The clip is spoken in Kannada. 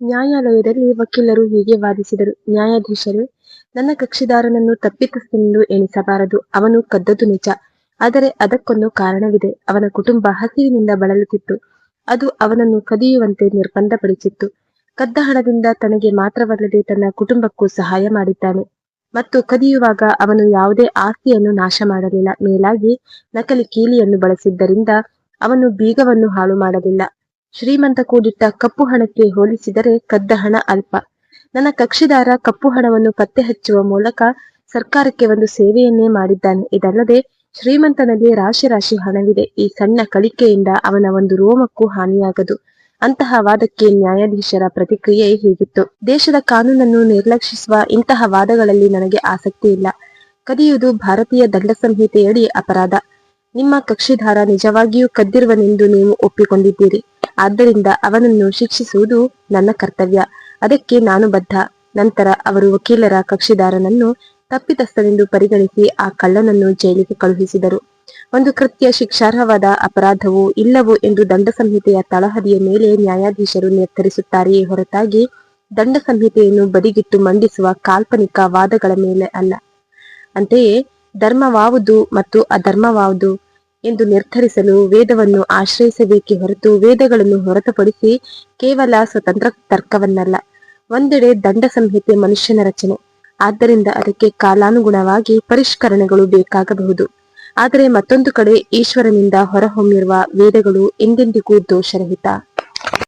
ನ್ಯಾಯಾಲಯದಲ್ಲಿ ವಕೀಲರು ಹೀಗೆ ವಾದಿಸಿದರು. ನ್ಯಾಯಾಧೀಶರು, ನನ್ನ ಕಕ್ಷಿದಾರನನ್ನು ತಪ್ಪಿತಸ್ಥನೆಂದು ಎಣಿಸಬಾರದು. ಅವನು ಕದ್ದದ್ದು ನಿಜ. ಆದರೆ ಅದಕ್ಕೊಂದು ಕಾರಣವಿದೆ. ಅವನ ಕುಟುಂಬ ಹಸಿವಿನಿಂದ ಬಳಲುತ್ತಿತ್ತು. ಅದು ಅವನನ್ನು ಕದಿಯುವಂತೆ ನಿರ್ಬಂಧಪಡಿಸಿತ್ತು. ಕದ್ದ ಹಣದಿಂದ ತನಗೆ ಮಾತ್ರವಲ್ಲದೆ ತನ್ನ ಕುಟುಂಬಕ್ಕೂ ಸಹಾಯ ಮಾಡಿದ್ದಾನೆ. ಮತ್ತು ಕದಿಯುವಾಗ ಅವನು ಯಾವುದೇ ಆಸ್ತಿಯನ್ನು ನಾಶ ಮಾಡಲಿಲ್ಲ. ಮೇಲಾಗಿ ನಕಲಿ ಕೀಲಿಯನ್ನು ಬಳಸಿದ್ದರಿಂದ ಅವನು ಬೀಗವನ್ನು ಹಾಳು ಮಾಡಲಿಲ್ಲ. ಶ್ರೀಮಂತ ಕೂಡಿಟ್ಟ ಕಪ್ಪು ಹಣಕ್ಕೆ ಹೋಲಿಸಿದರೆ ಕದ್ದ ಹಣ ಅಲ್ಪ. ನನ್ನ ಕಕ್ಷಿದಾರ ಕಪ್ಪು ಹಣವನ್ನು ಪತ್ತೆ ಹಚ್ಚುವ ಮೂಲಕ ಸರ್ಕಾರಕ್ಕೆ ಒಂದು ಸೇವೆಯನ್ನೇ ಮಾಡಿದ್ದಾನೆ. ಇದಲ್ಲದೆ ಶ್ರೀಮಂತನಲ್ಲಿ ರಾಶಿ ರಾಶಿ ಹಣವಿದೆ. ಈ ಸಣ್ಣ ಕಳಿಕೆಯಿಂದ ಅವನ ಒಂದು ರೋಮಕ್ಕೂ ಹಾನಿಯಾಗದು. ಅಂತಹ ವಾದಕ್ಕೆ ನ್ಯಾಯಾಧೀಶರ ಪ್ರತಿಕ್ರಿಯೆ ಹೀಗಿತ್ತು. ದೇಶದ ಕಾನೂನನ್ನು ನಿರ್ಲಕ್ಷಿಸುವ ಇಂತಹ ವಾದಗಳಲ್ಲಿ ನನಗೆ ಆಸಕ್ತಿ ಇಲ್ಲ. ಕದಿಯುವುದು ಭಾರತೀಯ ದಂಡ ಸಂಹಿತೆಯಡಿ ಅಪರಾಧ. ನಿಮ್ಮ ಕಕ್ಷಿದಾರ ನಿಜವಾಗಿಯೂ ಕದ್ದಿರುವನೆಂದು ನೀವು ಒಪ್ಪಿಕೊಂಡಿದ್ದೀರಿ. ಆದ್ದರಿಂದ ಅವನನ್ನು ಶಿಕ್ಷಿಸುವುದು ನನ್ನ ಕರ್ತವ್ಯ. ಅದಕ್ಕೆ ನಾನು ಬದ್ಧ. ನಂತರ ಅವರು ವಕೀಲರ ಕಕ್ಷಿದಾರನನ್ನು ತಪ್ಪಿತಸ್ಥನೆಂದು ಪರಿಗಣಿಸಿ ಆ ಕಳ್ಳನನ್ನು ಜೈಲಿಗೆ ಕಳುಹಿಸಿದರು. ಒಂದು ಕೃತ್ಯ ಶಿಕ್ಷಾರ್ಹವಾದ ಅಪರಾಧವೋ ಇಲ್ಲವೋ ಎಂದು ದಂಡ ಸಂಹಿತೆಯ ತಳಹದಿಯ ಮೇಲೆ ನ್ಯಾಯಾಧೀಶರು ನಿರ್ಧರಿಸುತ್ತಾರೆಯೇ ಹೊರತಾಗಿ ದಂಡ ಸಂಹಿತೆಯನ್ನು ಬದಿಗಿಟ್ಟು ಮಂಡಿಸುವ ಕಾಲ್ಪನಿಕ ವಾದಗಳ ಮೇಲೆ ಅಲ್ಲ. ಅಂತೆಯೇ ಧರ್ಮವಾವುದು ಮತ್ತು ಅಧರ್ಮವಾವುದು ಎಂದು ನಿರ್ಧರಿಸಲು ವೇದವನ್ನು ಆಶ್ರಯಿಸಬೇಕೇ ಹೊರತು ವೇದಗಳನ್ನು ಹೊರತುಪಡಿಸಿ ಕೇವಲ ಸ್ವತಂತ್ರ ತರ್ಕವನ್ನಲ್ಲ. ಒಂದೆಡೆ ದಂಡ ಸಂಹಿತೆ ಮನುಷ್ಯನ ರಚನೆ. ಆದ್ದರಿಂದ ಅದಕ್ಕೆ ಕಾಲಾನುಗುಣವಾಗಿ ಪರಿಷ್ಕರಣೆಗಳು ಬೇಕಾಗಬಹುದು. ಆದರೆ ಮತ್ತೊಂದು ಕಡೆ ಈಶ್ವರನಿಂದ ಹೊರಹೊಮ್ಮಿರುವ ವೇದಗಳು ಎಂದೆಂದಿಗೂ ದೋಷರಹಿತ.